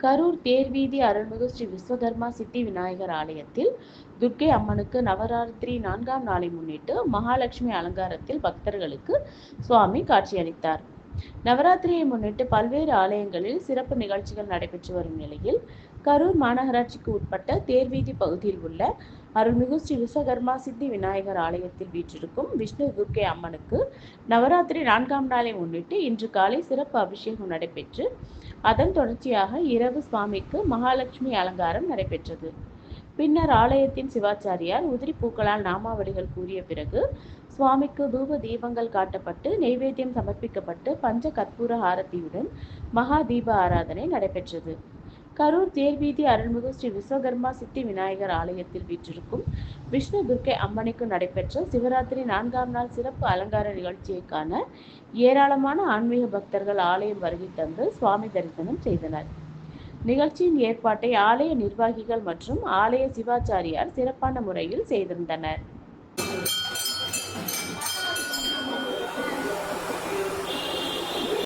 கரூர் தேர்வீதி அருள்மிகு ஸ்ரீ விஸ்வகர்மா சித்தி விநாயகர் ஆலயத்தில் துர்க்கை அம்மனுக்கு நவராத்திரி நான்காம் நாளை முன்னிட்டு மகாலட்சுமி அலங்காரத்தில் பக்தர்களுக்கு சுவாமி காட்சியளித்தார். நவராத்திரியை முன்னிட்டு பல்வேறு ஆலயங்களில் சிறப்பு நிகழ்ச்சிகள் நடைபெற்று வரும் நிலையில் கரூர் மாநகராட்சிக்கு உட்பட்ட தேர்வீதி பகுதியில் உள்ள அருள்மிகு ஸ்ரீ விஸ்வகர்மா சித்தி விநாயகர் ஆலயத்தில் வீற்றிருக்கும் விஷ்ணு துர்க்கை அம்மனுக்கு நவராத்திரி நான்காம் நாளை முன்னிட்டு இன்று காலை சிறப்பு அபிஷேகம் நடைபெற்று அதன் தொடர்ச்சியாக இரவு சுவாமிக்கு மகாலட்சுமி அலங்காரம் நடைபெற்றது. பின்னர் ஆலயத்தின் சிவாச்சாரியார் உதிரி பூக்களால் நாமாவளிகள் கூறிய பிறகு சுவாமிக்கு தூப தீபங்கள் காட்டப்பட்டு நெய்வேத்தியம் சமர்ப்பிக்கப்பட்டு பஞ்ச கற்பூர ஆரத்தியுடன் மகா தீப ஆராதனை நடைபெற்றது. கரூர் தேர்வீதி அருள்மிகு ஸ்ரீ விஸ்வகர்மா சித்தி விநாயகர் ஆலயத்தில் வீற்றிருக்கும் விஷ்ணு துர்க்கை அம்மனுக்கு நடைபெற்ற சிவராத்திரி நான்காம் நாள் சிறப்பு அலங்கார நிகழ்ச்சியை காண ஏராளமான ஆன்மீக பக்தர்கள் ஆலயம் வருகை தந்து சுவாமி தரிசனம் செய்தனர். நிகழ்ச்சியின் ஏற்பாட்டை ஆலய நிர்வாகிகள் மற்றும் ஆலய சிவாச்சாரியார் சிறப்பான முறையில் செய்திருந்தனர்.